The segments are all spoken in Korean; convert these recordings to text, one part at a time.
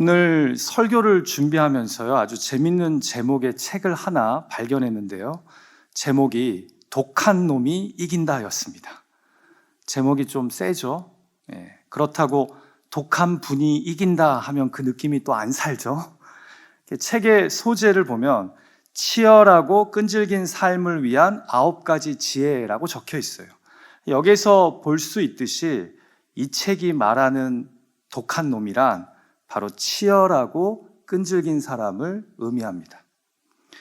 오늘 설교를 준비하면서요, 아주 재밌는 제목의 책을 하나 발견했는데요. 제목이 독한 놈이 이긴다 였습니다. 제목이 좀 세죠? 예, 그렇다고 독한 분이 이긴다 하면 그 느낌이 또 안 살죠? 책의 소재를 보면 치열하고 끈질긴 삶을 위한 아홉 가지 지혜라고 적혀 있어요. 여기서 볼 수 있듯이 이 책이 말하는 독한 놈이란 바로 치열하고 끈질긴 사람을 의미합니다.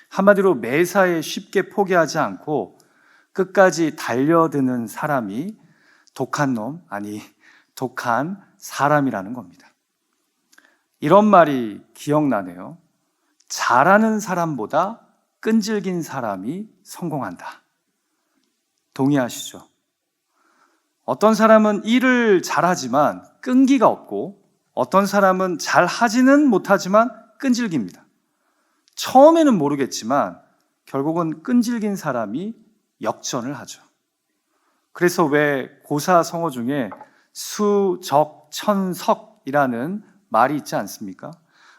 한마디로 매사에 쉽게 포기하지 않고 끝까지 달려드는 사람이 독한 놈, 아니, 독한 사람이라는 겁니다. 이런 말이 기억나네요. 잘하는 사람보다 끈질긴 사람이 성공한다. 동의하시죠? 어떤 사람은 일을 잘하지만 끈기가 없고 어떤 사람은 잘 하지는 못하지만 끈질깁니다. 처음에는 모르겠지만 결국은 끈질긴 사람이 역전을 하죠. 그래서 왜 고사 성어 중에 수 적 천 석이라는 말이 있지 않습니까?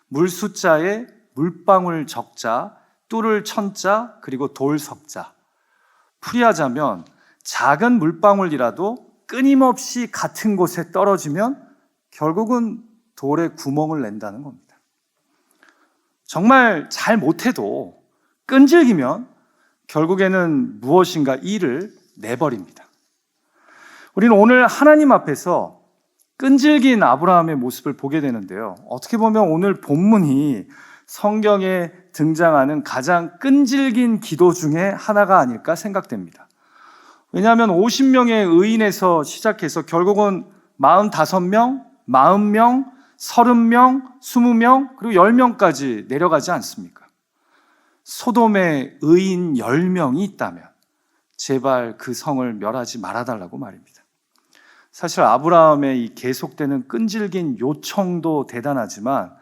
물 숫자에 물방울 적자, 뚫을 천자, 그리고 돌 석자. 풀이하자면 작은 물방울이라도 끊임없이 같은 곳에 떨어지면 결국은 돌에 구멍을 낸다는 겁니다. 정말 잘 못해도 끈질기면 결국에는 무엇인가 일을 내버립니다. 우리는 오늘 하나님 앞에서 끈질긴 아브라함의 모습을 보게 되는데요. 어떻게 보면 오늘 본문이 성경에 등장하는 가장 끈질긴 기도 중에 하나가 아닐까 생각됩니다. 왜냐하면 50명의 의인에서 시작해서 결국은 45명, 40명, 30명, 20명, 그리고 10명까지 내려가지 않습니까? 소돔에 의인 10명이 있다면 제발 그 성을 멸하지 말아달라고 말입니다. 사실 아브라함의 이 계속되는 끈질긴 요청도 대단하지만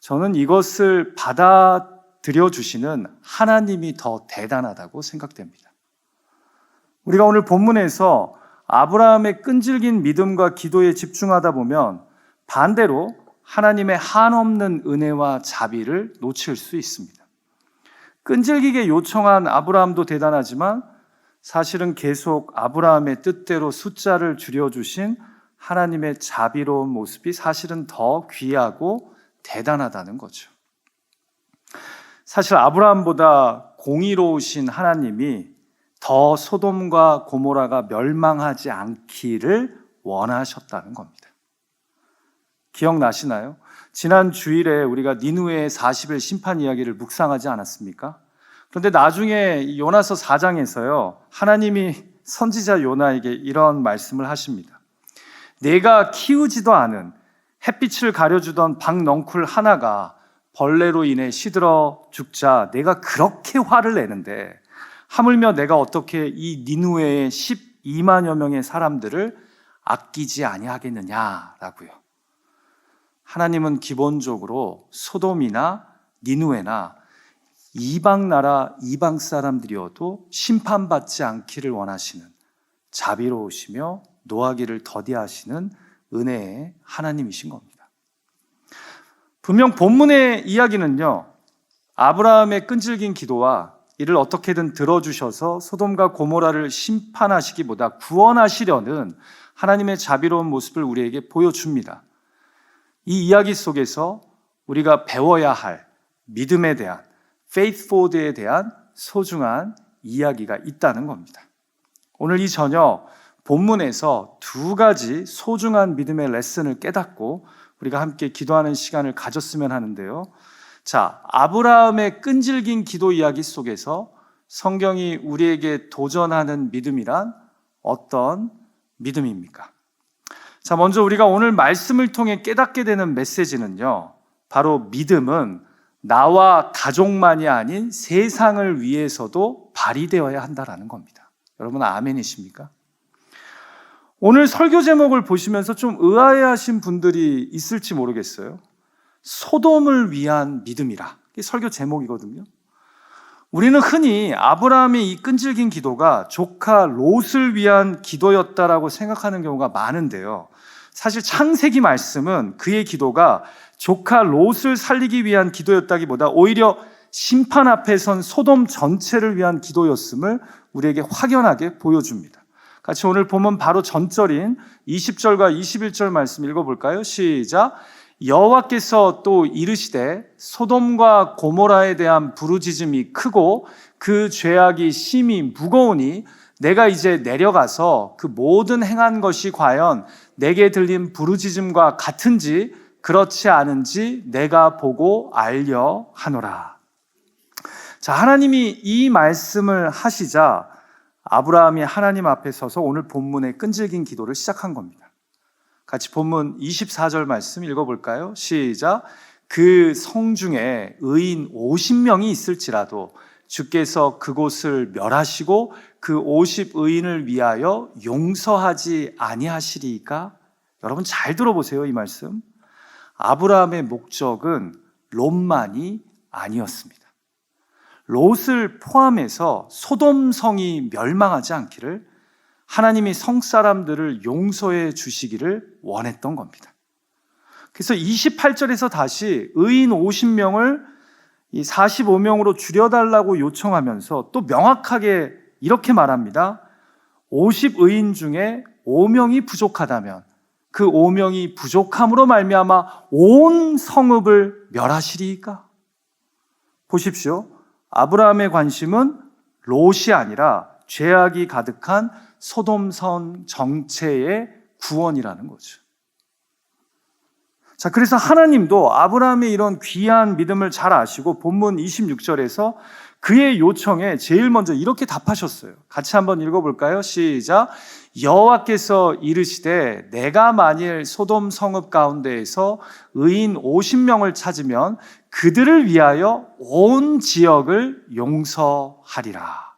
저는 이것을 받아들여 주시는 하나님이 더 대단하다고 생각됩니다. 우리가 오늘 본문에서 아브라함의 끈질긴 믿음과 기도에 집중하다 보면 반대로 하나님의 한없는 은혜와 자비를 놓칠 수 있습니다. 끈질기게 요청한 아브라함도 대단하지만 사실은 계속 아브라함의 뜻대로 숫자를 줄여주신 하나님의 자비로운 모습이 사실은 더 귀하고 대단하다는 거죠. 사실 아브라함보다 공의로우신 하나님이 더 소돔과 고모라가 멸망하지 않기를 원하셨다는 겁니다. 기억나시나요? 지난 주일에 우리가 니누의 40일 심판 이야기를 묵상하지 않았습니까? 그런데 나중에 요나서 4장에서요, 하나님이 선지자 요나에게 이런 말씀을 하십니다. 내가 키우지도 않은 햇빛을 가려주던 박넝쿨 하나가 벌레로 인해 시들어 죽자 내가 그렇게 화를 내는데 하물며 내가 어떻게 이 니누에의 12만여 명의 사람들을 아끼지 아니하겠느냐라고요. 하나님은 기본적으로 소돔이나 니누에나 이방 나라 이방 사람들이어도 심판받지 않기를 원하시는 자비로우시며 노하기를 더디하시는 은혜의 하나님이신 겁니다. 분명 본문의 이야기는요. 아브라함의 끈질긴 기도와 이를 어떻게든 들어주셔서 소돔과 고모라를 심판하시기보다 구원하시려는 하나님의 자비로운 모습을 우리에게 보여줍니다. 이 이야기 속에서 우리가 배워야 할 믿음에 대한 faithful에 대한 소중한 이야기가 있다는 겁니다. 오늘 이 저녁 본문에서 두 가지 소중한 믿음의 레슨을 깨닫고 우리가 함께 기도하는 시간을 가졌으면 하는데요. 자, 아브라함의 끈질긴 기도 이야기 속에서 성경이 우리에게 도전하는 믿음이란 어떤 믿음입니까? 자, 먼저 우리가 오늘 말씀을 통해 깨닫게 되는 메시지는요. 바로 믿음은 나와 가족만이 아닌 세상을 위해서도 발휘되어야 한다라는 겁니다. 여러분 아멘이십니까? 오늘 설교 제목을 보시면서 좀 의아해 하신 분들이 있을지 모르겠어요. 소돔을 위한 믿음이라. 이게 설교 제목이거든요. 우리는 흔히 아브라함의 이 끈질긴 기도가 조카 롯을 위한 기도였다라고 생각하는 경우가 많은데요. 사실 창세기 말씀은 그의 기도가 조카 롯을 살리기 위한 기도였다기보다 오히려 심판 앞에 선 소돔 전체를 위한 기도였음을 우리에게 확연하게 보여줍니다. 같이 오늘 보면 바로 전절인 20절과 21절 말씀 읽어볼까요? 시작. 여호와께서 또 이르시되 소돔과 고모라에 대한 부르짖음이 크고 그 죄악이 심히 무거우니 내가 이제 내려가서 그 모든 행한 것이 과연 내게 들린 부르짖음과 같은지 그렇지 않은지 내가 보고 알려 하노라. 자, 하나님이 이 말씀을 하시자 아브라함이 하나님 앞에 서서 오늘 본문의 끈질긴 기도를 시작한 겁니다. 같이 본문 24절 말씀 읽어볼까요? 시작. 그 성 중에 의인 50명이 있을지라도 주께서 그곳을 멸하시고 그 50의인을 위하여 용서하지 아니하시리까? 여러분 잘 들어보세요, 이 말씀. 아브라함의 목적은 롯만이 아니었습니다. 롯을 포함해서 소돔성이 멸망하지 않기를 하나님이 성 사람들을 용서해 주시기를 원했던 겁니다. 그래서 28절에서 다시 의인 50명을 이 45명으로 줄여달라고 요청하면서 또 명확하게 이렇게 말합니다. 50의인 중에 5명이 부족하다면 그 5명이 부족함으로 말미암아 온 성읍을 멸하시리까? 보십시오. 아브라함의 관심은 롯이 아니라 죄악이 가득한 소돔성 정체의 구원이라는 거죠. 자, 그래서 하나님도 아브라함의 이런 귀한 믿음을 잘 아시고 본문 26절에서 그의 요청에 제일 먼저 이렇게 답하셨어요. 같이 한번 읽어볼까요? 시작. 여호와께서 이르시되 내가 만일 소돔 성읍 가운데에서 의인 50명을 찾으면 그들을 위하여 온 지역을 용서하리라.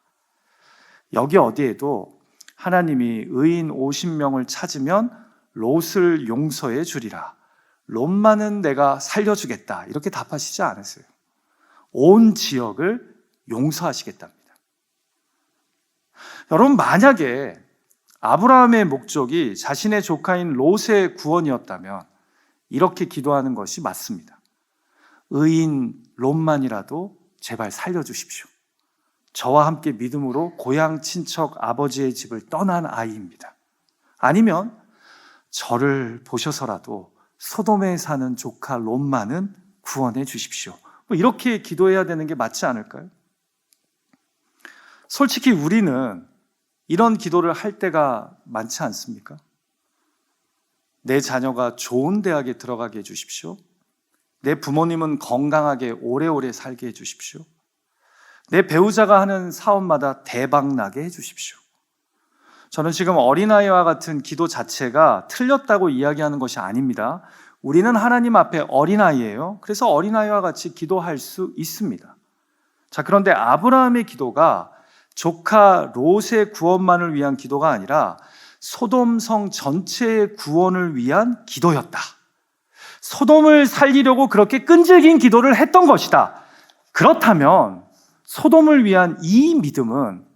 여기 어디에도 하나님이 의인 50명을 찾으면 롯을 용서해 주리라. 롯만은 내가 살려주겠다. 이렇게 답하시지 않으세요. 온 지역을 용서하시겠답니다. 여러분, 만약에 아브라함의 목적이 자신의 조카인 롯의 구원이었다면 이렇게 기도하는 것이 맞습니다. 의인 롯만이라도 제발 살려주십시오. 저와 함께 믿음으로 고향 친척 아버지의 집을 떠난 아이입니다. 아니면 저를 보셔서라도 소돔에 사는 조카 롯만은 구원해 주십시오. 뭐 이렇게 기도해야 되는 게 맞지 않을까요? 솔직히 우리는 이런 기도를 할 때가 많지 않습니까? 내 자녀가 좋은 대학에 들어가게 해 주십시오. 내 부모님은 건강하게 오래오래 살게 해 주십시오. 내 배우자가 하는 사업마다 대박 나게 해 주십시오. 저는 지금 어린아이와 같은 기도 자체가 틀렸다고 이야기하는 것이 아닙니다. 우리는 하나님 앞에 어린아이예요. 그래서 어린아이와 같이 기도할 수 있습니다. 자, 그런데 아브라함의 기도가 조카 롯의 구원만을 위한 기도가 아니라 소돔성 전체의 구원을 위한 기도였다. 소돔을 살리려고 그렇게 끈질긴 기도를 했던 것이다. 그렇다면 소돔을 위한 이 믿음은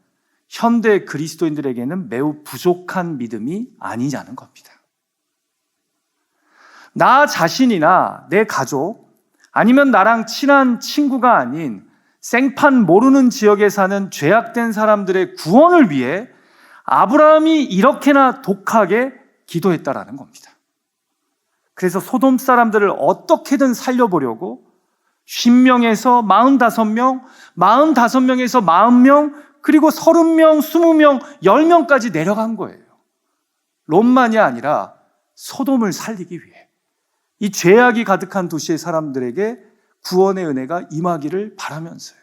현대 그리스도인들에게는 매우 부족한 믿음이 아니냐는 겁니다. 나 자신이나 내 가족, 아니면 나랑 친한 친구가 아닌 생판 모르는 지역에 사는 죄악된 사람들의 구원을 위해 아브라함이 이렇게나 독하게 기도했다라는 겁니다. 그래서 소돔 사람들을 어떻게든 살려보려고 10명에서 45명, 45명에서 40명, 그리고 30명, 20명, 10명까지 내려간 거예요. 롬만이 아니라 소돔을 살리기 위해. 이 죄악이 가득한 도시의 사람들에게 구원의 은혜가 임하기를 바라면서요.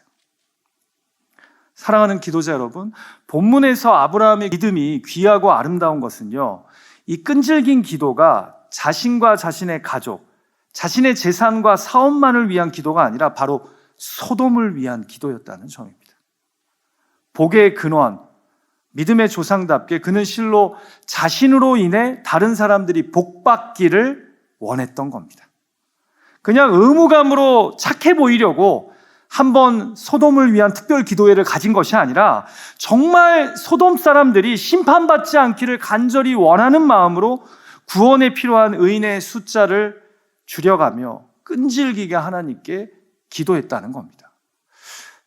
사랑하는 기도자 여러분, 본문에서 아브라함의 믿음이 귀하고 아름다운 것은요, 이 끈질긴 기도가 자신과 자신의 가족, 자신의 재산과 사업만을 위한 기도가 아니라 바로 소돔을 위한 기도였다는 점입니다. 복의 근원, 믿음의 조상답게 그는 실로 자신으로 인해 다른 사람들이 복받기를 원했던 겁니다. 그냥 의무감으로 착해 보이려고 한번 소돔을 위한 특별 기도회를 가진 것이 아니라 정말 소돔 사람들이 심판받지 않기를 간절히 원하는 마음으로 구원에 필요한 의인의 숫자를 줄여가며 끈질기게 하나님께 기도했다는 겁니다.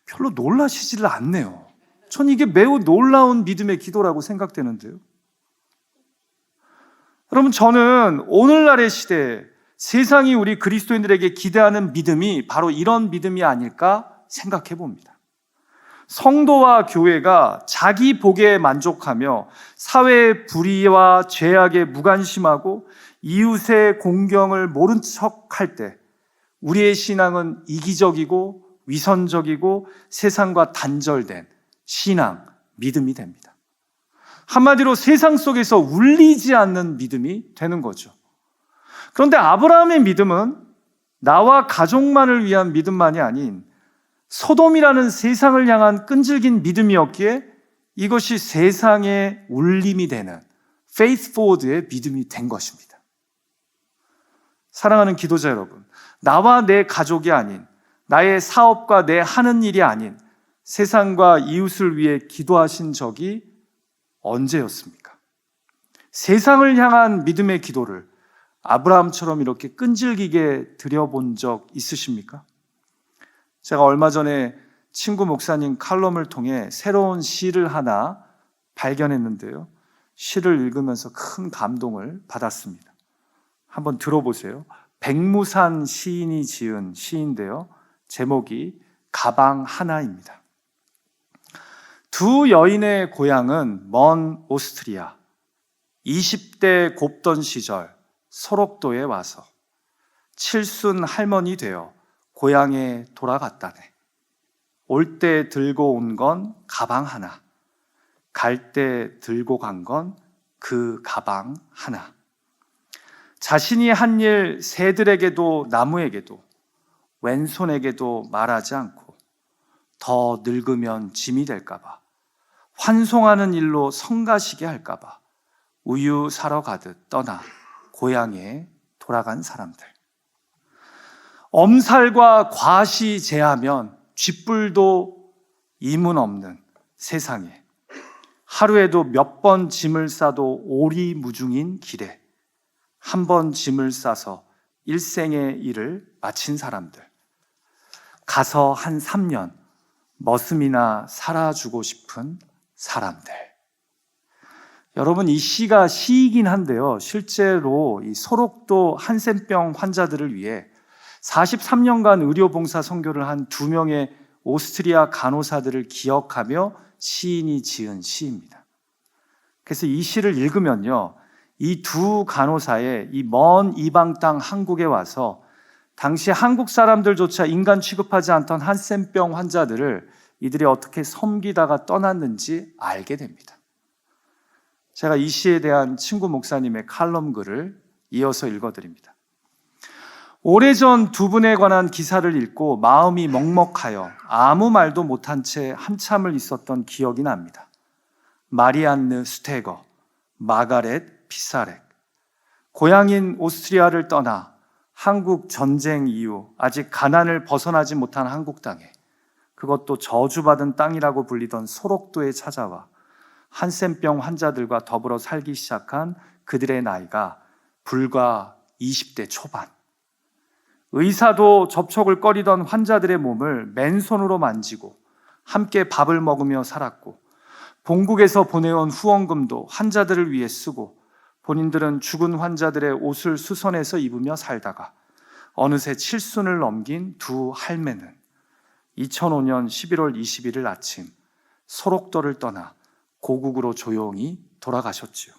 별로 놀라시지를 않네요. 전 이게 매우 놀라운 믿음의 기도라고 생각되는데요. 여러분, 저는 오늘날의 시대에 세상이 우리 그리스도인들에게 기대하는 믿음이 바로 이런 믿음이 아닐까 생각해 봅니다. 성도와 교회가 자기 복에 만족하며 사회의 불의와 죄악에 무관심하고 이웃의 공경을 모른 척 할 때 우리의 신앙은 이기적이고 위선적이고 세상과 단절된 신앙, 믿음이 됩니다. 한마디로 세상 속에서 울리지 않는 믿음이 되는 거죠. 그런데 아브라함의 믿음은 나와 가족만을 위한 믿음만이 아닌 소돔이라는 세상을 향한 끈질긴 믿음이었기에 이것이 세상의 울림이 되는 faith forward의 믿음이 된 것입니다. 사랑하는 기도자 여러분, 나와 내 가족이 아닌 나의 사업과 내 하는 일이 아닌 세상과 이웃을 위해 기도하신 적이 언제였습니까? 세상을 향한 믿음의 기도를 아브라함처럼 이렇게 끈질기게 드려본 적 있으십니까? 제가 얼마 전에 친구 목사님 칼럼을 통해 새로운 시를 하나 발견했는데요. 시를 읽으면서 큰 감동을 받았습니다. 한번 들어보세요. 백무산 시인이 지은 시인데요. 제목이 가방 하나입니다. 두 여인의 고향은 먼 오스트리아. 20대 곱던 시절 소록도에 와서 칠순 할머니 되어 고향에 돌아갔다네. 올 때 들고 온 건 가방 하나. 갈 때 들고 간 건 그 가방 하나. 자신이 한 일 새들에게도 나무에게도 왼손에게도 말하지 않고 더 늙으면 짐이 될까봐 환송하는 일로 성가시게 할까봐 우유 사러 가듯 떠나 고향에 돌아간 사람들. 엄살과 과시 제하면 쥐뿔도 이문 없는 세상에 하루에도 몇 번 짐을 싸도 오리무중인 길에 한 번 짐을 싸서 일생의 일을 마친 사람들. 가서 한 3년 머슴이나 살아주고 싶은 사람들. 여러분, 이 시가 시이긴 한데요. 실제로 이 소록도 한센병 환자들을 위해 43년간 의료봉사 선교를 한 두 명의 오스트리아 간호사들을 기억하며 시인이 지은 시입니다. 그래서 이 시를 읽으면요. 이 두 간호사의 이 먼 이방 땅 한국에 와서 당시 한국 사람들조차 인간 취급하지 않던 한센병 환자들을 이들이 어떻게 섬기다가 떠났는지 알게 됩니다. 제가 이 시에 대한 친구 목사님의 칼럼 글을 이어서 읽어드립니다. 오래전 두 분에 관한 기사를 읽고 마음이 먹먹하여 아무 말도 못한 채 한참을 있었던 기억이 납니다. 마리안느 스테거, 마가렛 피사렉. 고향인 오스트리아를 떠나 한국 전쟁 이후 아직 가난을 벗어나지 못한 한국 땅에 그것도 저주받은 땅이라고 불리던 소록도에 찾아와 한센병 환자들과 더불어 살기 시작한 그들의 나이가 불과 20대 초반. 의사도 접촉을 꺼리던 환자들의 몸을 맨손으로 만지고 함께 밥을 먹으며 살았고 본국에서 보내온 후원금도 환자들을 위해 쓰고 본인들은 죽은 환자들의 옷을 수선해서 입으며 살다가 어느새 칠순을 넘긴 두 할매는 2005년 11월 21일 아침 소록도를 떠나 고국으로 조용히 돌아가셨지요.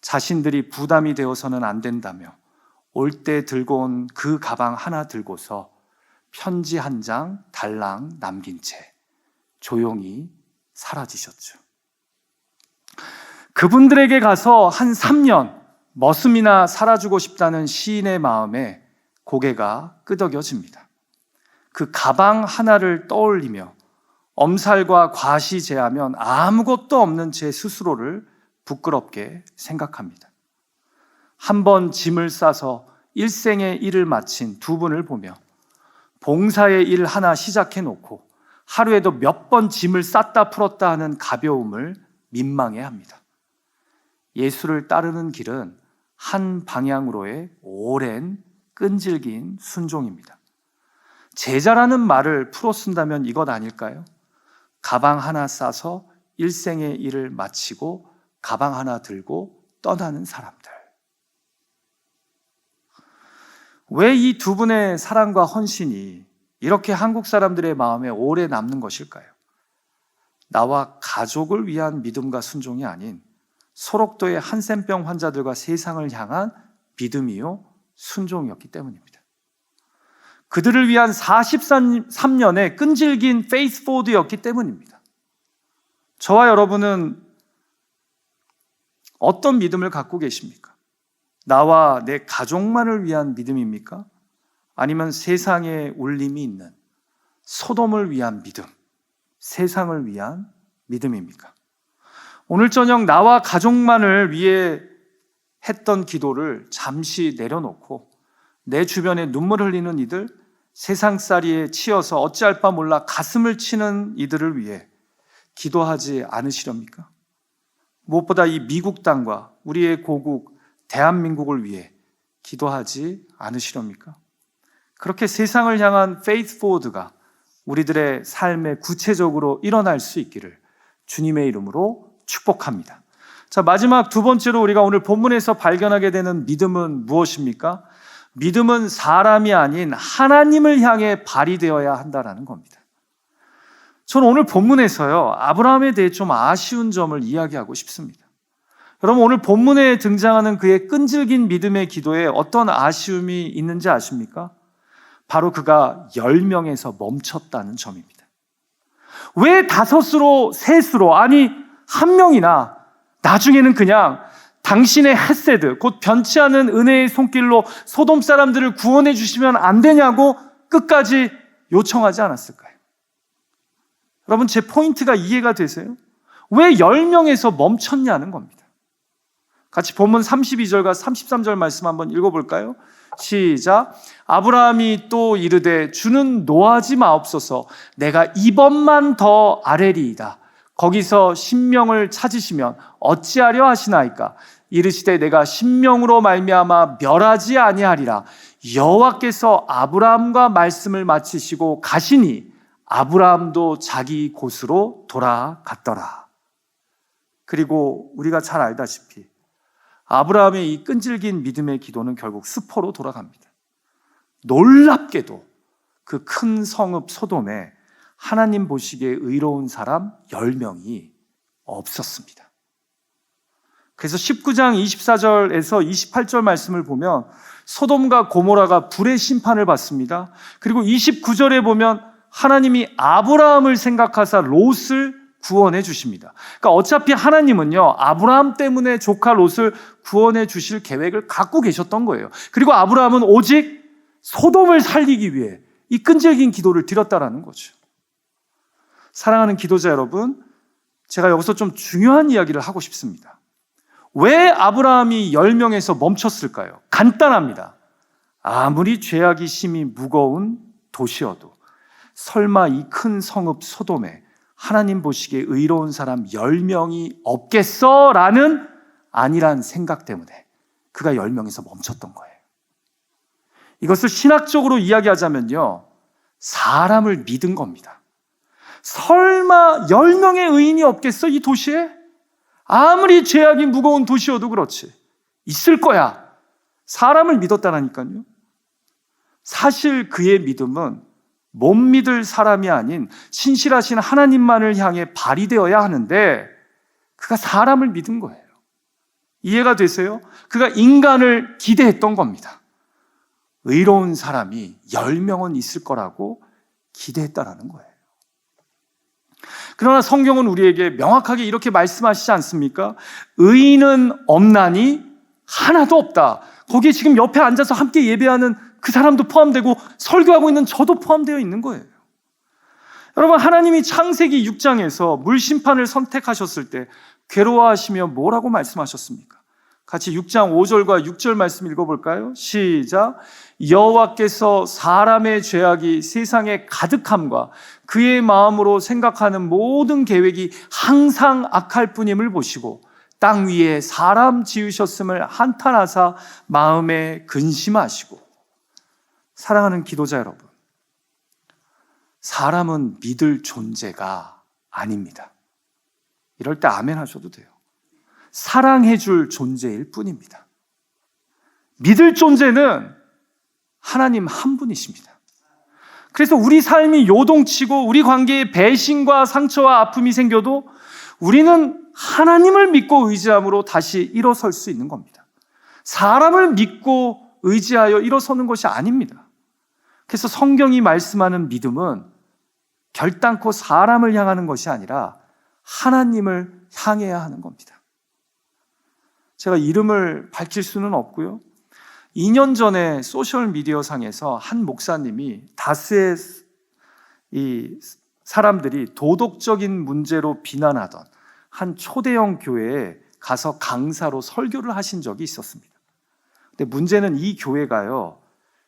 자신들이 부담이 되어서는 안 된다며 올 때 들고 온 그 가방 하나 들고서 편지 한 장 달랑 남긴 채 조용히 사라지셨죠. 그분들에게 가서 한 3년 머슴이나 살아주고 싶다는 시인의 마음에 고개가 끄덕여집니다. 그 가방 하나를 떠올리며 엄살과 과시제하면 아무것도 없는 제 스스로를 부끄럽게 생각합니다. 한 번 짐을 싸서 일생의 일을 마친 두 분을 보며 봉사의 일 하나 시작해 놓고 하루에도 몇 번 짐을 쌌다 풀었다 하는 가벼움을 민망해 합니다. 예수를 따르는 길은 한 방향으로의 오랜 끈질긴 순종입니다. 제자라는 말을 풀어 쓴다면 이것 아닐까요? 가방 하나 싸서 일생의 일을 마치고 가방 하나 들고 떠나는 사람들. 왜 이 두 분의 사랑과 헌신이 이렇게 한국 사람들의 마음에 오래 남는 것일까요? 나와 가족을 위한 믿음과 순종이 아닌 소록도의 한센병 환자들과 세상을 향한 믿음이요 순종이었기 때문입니다. 그들을 위한 43년의 끈질긴 페이스 포드였기 때문입니다. 저와 여러분은 어떤 믿음을 갖고 계십니까? 나와 내 가족만을 위한 믿음입니까? 아니면 세상에 울림이 있는 소돔을 위한 믿음, 세상을 위한 믿음입니까? 오늘 저녁 나와 가족만을 위해 했던 기도를 잠시 내려놓고 내 주변에 눈물 흘리는 이들, 세상살이에 치여서 어찌할 바 몰라 가슴을 치는 이들을 위해 기도하지 않으시렵니까? 무엇보다 이 미국 땅과 우리의 고국 대한민국을 위해 기도하지 않으시렵니까? 그렇게 세상을 향한 페이스 포워드가 우리들의 삶에 구체적으로 일어날 수 있기를 주님의 이름으로 축복합니다. 자, 마지막 두 번째로 우리가 오늘 본문에서 발견하게 되는 믿음은 무엇입니까? 믿음은 사람이 아닌 하나님을 향해 발휘되어야 한다라는 겁니다. 저는 오늘 본문에서요, 아브라함에 대해 좀 아쉬운 점을 이야기하고 싶습니다. 여러분, 오늘 본문에 등장하는 그의 끈질긴 믿음의 기도에 어떤 아쉬움이 있는지 아십니까? 바로 그가 10명에서 멈췄다는 점입니다. 왜 다섯으로, 셋으로, 아니, 한 명이나 나중에는 그냥 당신의 헤세드, 곧 변치 않은 은혜의 손길로 소돔 사람들을 구원해 주시면 안 되냐고 끝까지 요청하지 않았을까요? 여러분, 제 포인트가 이해가 되세요? 왜 10명에서 멈췄냐는 겁니다. 같이 본문 32절과 33절 말씀 한번 읽어볼까요? 시작. 아브라함이 또 이르되 주는 노하지 마옵소서 내가 이번만 더 아뢰리이다. 거기서 신명을 찾으시면 어찌하려 하시나이까? 이르시되 내가 신명으로 말미암아 멸하지 아니하리라. 여호와께서 아브라함과 말씀을 마치시고 가시니 아브라함도 자기 곳으로 돌아갔더라. 그리고 우리가 잘 알다시피 아브라함의 이 끈질긴 믿음의 기도는 결국 수포로 돌아갑니다. 놀랍게도 그 큰 성읍 소돔에 하나님 보시기에 의로운 사람 10명이 없었습니다. 그래서 19장 24절에서 28절 말씀을 보면 소돔과 고모라가 불의 심판을 받습니다. 그리고 29절에 보면 하나님이 아브라함을 생각하사 롯을 구원해 주십니다. 그러니까 어차피 하나님은요, 아브라함 때문에 조카 롯을 구원해 주실 계획을 갖고 계셨던 거예요. 그리고 아브라함은 오직 소돔을 살리기 위해 이 끈질긴 기도를 드렸다라는 거죠. 사랑하는 기도자 여러분, 제가 여기서 좀 중요한 이야기를 하고 싶습니다. 왜 아브라함이 10명에서 멈췄을까요? 간단합니다. 아무리 죄악이 심히 무거운 도시여도 설마 이 큰 성읍 소돔에 하나님 보시기에 의로운 사람 10명이 없겠어? 라는 아니란 생각 때문에 그가 10명에서 멈췄던 거예요. 이것을 신학적으로 이야기하자면요. 사람을 믿은 겁니다. 설마 10명의 의인이 없겠어? 이 도시에? 아무리 죄악이 무거운 도시여도 그렇지. 있을 거야. 사람을 믿었다라니까요. 사실 그의 믿음은 못 믿을 사람이 아닌 신실하신 하나님만을 향해 발휘되어야 하는데 그가 사람을 믿은 거예요. 이해가 되세요? 그가 인간을 기대했던 겁니다. 의로운 사람이 10명은 있을 거라고 기대했다라는 거예요. 그러나 성경은 우리에게 명확하게 이렇게 말씀하시지 않습니까? 의인은 없나니 하나도 없다. 거기에 지금 옆에 앉아서 함께 예배하는 그 사람도 포함되고 설교하고 있는 저도 포함되어 있는 거예요. 여러분, 하나님이 창세기 6장에서 물심판을 선택하셨을 때 괴로워하시며 뭐라고 말씀하셨습니까? 같이 6장 5절과 6절 말씀 읽어볼까요? 시작. 여호와께서 사람의 죄악이 세상에 가득함과 그의 마음으로 생각하는 모든 계획이 항상 악할 뿐임을 보시고 땅 위에 사람 지으셨음을 한탄하사 마음에 근심하시고 사랑하는 기도자 여러분 사람은 믿을 존재가 아닙니다. 이럴 때 아멘 하셔도 돼요. 사랑해 줄 존재일 뿐입니다. 믿을 존재는 하나님 한 분이십니다. 그래서 우리 삶이 요동치고 우리 관계에 배신과 상처와 아픔이 생겨도 우리는 하나님을 믿고 의지함으로 다시 일어설 수 있는 겁니다. 사람을 믿고 의지하여 일어서는 것이 아닙니다. 그래서 성경이 말씀하는 믿음은 결단코 사람을 향하는 것이 아니라 하나님을 향해야 하는 겁니다. 제가 이름을 밝힐 수는 없고요. 2년 전에 소셜 미디어 상에서 한 목사님이 다수의 이 사람들이 도덕적인 문제로 비난하던 한 초대형 교회에 가서 강사로 설교를 하신 적이 있었습니다. 근데 문제는 이 교회가요,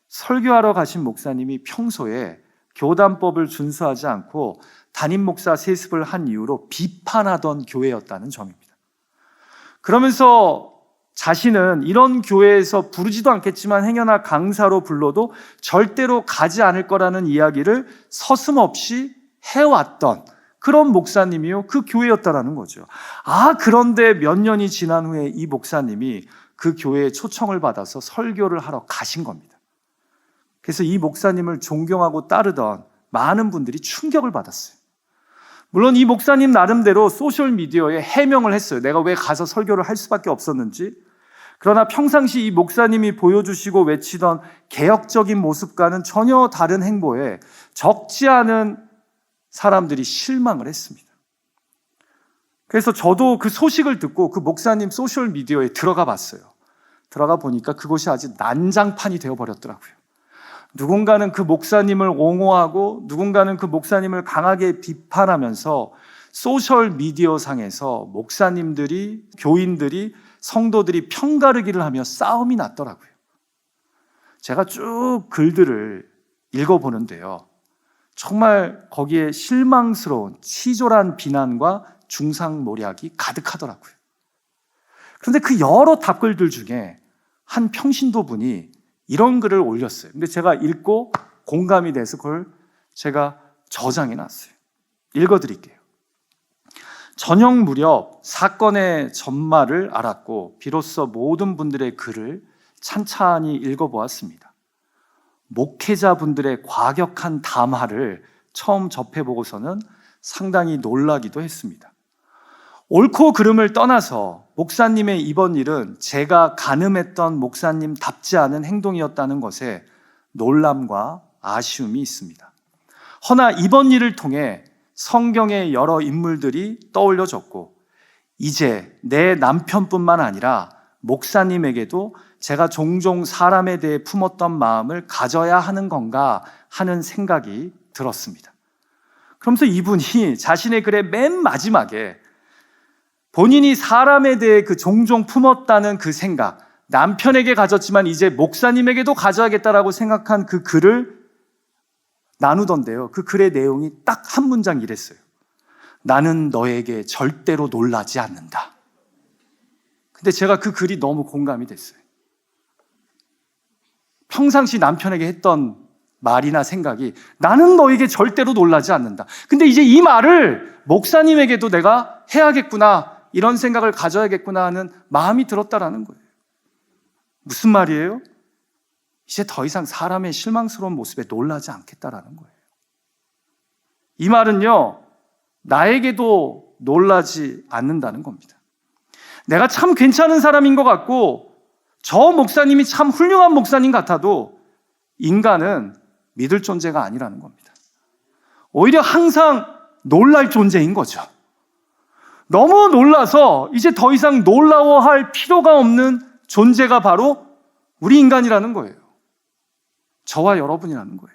설교하러 가신 목사님이 평소에 교단법을 준수하지 않고 담임 목사 세습을 한 이유로 비판하던 교회였다는 점입니다. 그러면서 자신은 이런 교회에서 부르지도 않겠지만 행여나 강사로 불러도 절대로 가지 않을 거라는 이야기를 서슴없이 해왔던 그런 목사님이요. 그 교회였다라는 거죠. 아, 그런데 몇 년이 지난 후에 이 목사님이 그 교회에 초청을 받아서 설교를 하러 가신 겁니다. 그래서 이 목사님을 존경하고 따르던 많은 분들이 충격을 받았어요. 물론 이 목사님 나름대로 소셜 미디어에 해명을 했어요. 내가 왜 가서 설교를 할 수밖에 없었는지. 그러나 평상시 이 목사님이 보여주시고 외치던 개혁적인 모습과는 전혀 다른 행보에 적지 않은 사람들이 실망을 했습니다. 그래서 저도 그 소식을 듣고 그 목사님 소셜 미디어에 들어가 봤어요. 들어가 보니까 그것이 아주 난장판이 되어 버렸더라고요. 누군가는 그 목사님을 옹호하고 누군가는 그 목사님을 강하게 비판하면서 소셜 미디어 상에서 목사님들이 교인들이 성도들이 편가르기를 하며 싸움이 났더라고요. 제가 쭉 글들을 읽어 보는데요. 정말 거기에 실망스러운 치졸한 비난과 중상모략이 가득하더라고요. 그런데 그 여러 답글들 중에 한 평신도 분이 이런 글을 올렸어요. 근데 제가 읽고 공감이 돼서 그걸 제가 저장해 놨어요. 읽어 드릴게요. 저녁 무렵 사건의 전말을 알았고 비로소 모든 분들의 글을 찬찬히 읽어 보았습니다. 목회자분들의 과격한 담화를 처음 접해 보고서는 상당히 놀라기도 했습니다. 옳고 그름을 떠나서 목사님의 이번 일은 제가 가늠했던 목사님답지 않은 행동이었다는 것에 놀람과 아쉬움이 있습니다. 허나 이번 일을 통해 성경의 여러 인물들이 떠올려졌고, 이제 내 남편뿐만 아니라 목사님에게도 제가 종종 사람에 대해 품었던 마음을 가져야 하는 건가 하는 생각이 들었습니다. 그러면서 이분이 자신의 글의 맨 마지막에 본인이 사람에 대해 그 종종 품었다는 그 생각, 남편에게 가졌지만 이제 목사님에게도 가져야겠다라고 생각한 그 글을 나누던데요. 그 글의 내용이 딱 한 문장 이랬어요. 나는 너에게 절대로 놀라지 않는다. 근데 제가 그 글이 너무 공감이 됐어요. 평상시 남편에게 했던 말이나 생각이 나는 너에게 절대로 놀라지 않는다. 근데 이제 이 말을 목사님에게도 내가 해야겠구나. 이런 생각을 가져야겠구나 하는 마음이 들었다라는 거예요. 무슨 말이에요? 이제 더 이상 사람의 실망스러운 모습에 놀라지 않겠다라는 거예요. 이 말은요, 나에게도 놀라지 않는다는 겁니다. 내가 참 괜찮은 사람인 것 같고, 저 목사님이 참 훌륭한 목사님 같아도, 인간은 믿을 존재가 아니라는 겁니다. 오히려 항상 놀랄 존재인 거죠. 너무 놀라서 이제 더 이상 놀라워할 필요가 없는 존재가 바로 우리 인간이라는 거예요. 저와 여러분이라는 거예요.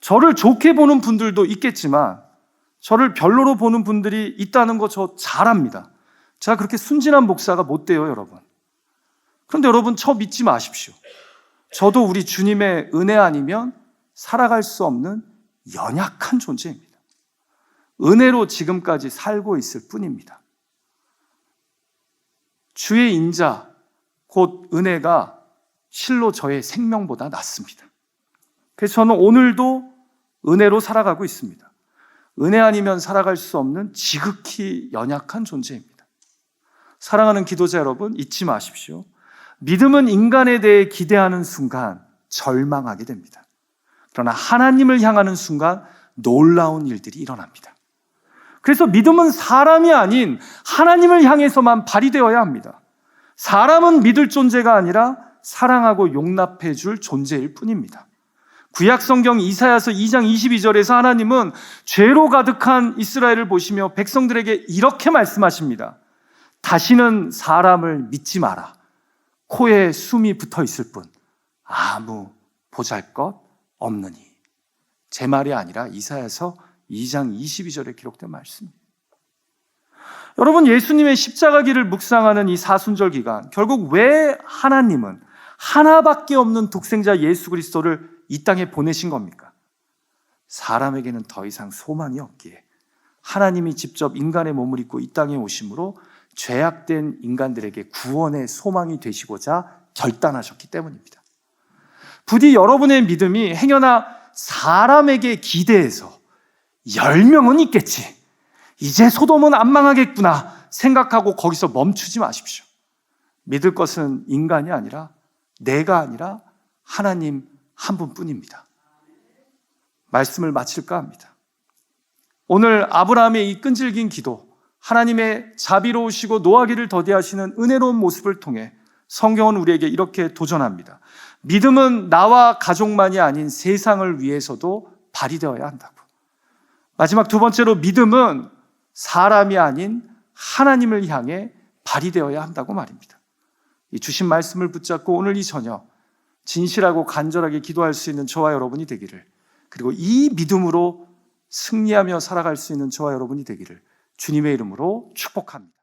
저를 좋게 보는 분들도 있겠지만 저를 별로로 보는 분들이 있다는 거 저 잘 압니다. 제가 그렇게 순진한 목사가 못 돼요, 여러분. 그런데 여러분, 저 믿지 마십시오. 저도 우리 주님의 은혜 아니면 살아갈 수 없는 연약한 존재입니다. 은혜로 지금까지 살고 있을 뿐입니다. 주의 인자, 곧 은혜가 실로 저의 생명보다 낫습니다. 그래서 저는 오늘도 은혜로 살아가고 있습니다. 은혜 아니면 살아갈 수 없는 지극히 연약한 존재입니다. 사랑하는 기도자 여러분, 잊지 마십시오. 믿음은 인간에 대해 기대하는 순간 절망하게 됩니다. 그러나 하나님을 향하는 순간 놀라운 일들이 일어납니다. 그래서 믿음은 사람이 아닌 하나님을 향해서만 발휘되어야 합니다. 사람은 믿을 존재가 아니라 사랑하고 용납해 줄 존재일 뿐입니다. 구약 성경 이사야서 2장 22절에서 하나님은 죄로 가득한 이스라엘을 보시며 백성들에게 이렇게 말씀하십니다. 다시는 사람을 믿지 마라. 코에 숨이 붙어 있을 뿐 아무 보잘 것 없느니. 제 말이 아니라 이사야서 2장 22절에 기록된 말씀입니다. 여러분 예수님의 십자가 길을 묵상하는 이 사순절 기간 결국 왜 하나님은 하나밖에 없는 독생자 예수 그리스도를 이 땅에 보내신 겁니까? 사람에게는 더 이상 소망이 없기에 하나님이 직접 인간의 몸을 입고 이 땅에 오심으로 죄악된 인간들에게 구원의 소망이 되시고자 결단하셨기 때문입니다. 부디 여러분의 믿음이 행여나 사람에게 기대해서 10명은 있겠지. 이제 소돔은 안 망하겠구나 생각하고 거기서 멈추지 마십시오. 믿을 것은 인간이 아니라 내가 아니라 하나님 한 분뿐입니다. 말씀을 마칠까 합니다. 오늘 아브라함의 이 끈질긴 기도, 하나님의 자비로우시고 노하기를 더디하시는 은혜로운 모습을 통해 성경은 우리에게 이렇게 도전합니다. 믿음은 나와 가족만이 아닌 세상을 위해서도 발휘되어야 한다고. 마지막 두 번째로 믿음은 사람이 아닌 하나님을 향해 발휘되어야 한다고 말입니다. 이 주신 말씀을 붙잡고 오늘 이 저녁 진실하고 간절하게 기도할 수 있는 저와 여러분이 되기를 그리고 이 믿음으로 승리하며 살아갈 수 있는 저와 여러분이 되기를 주님의 이름으로 축복합니다.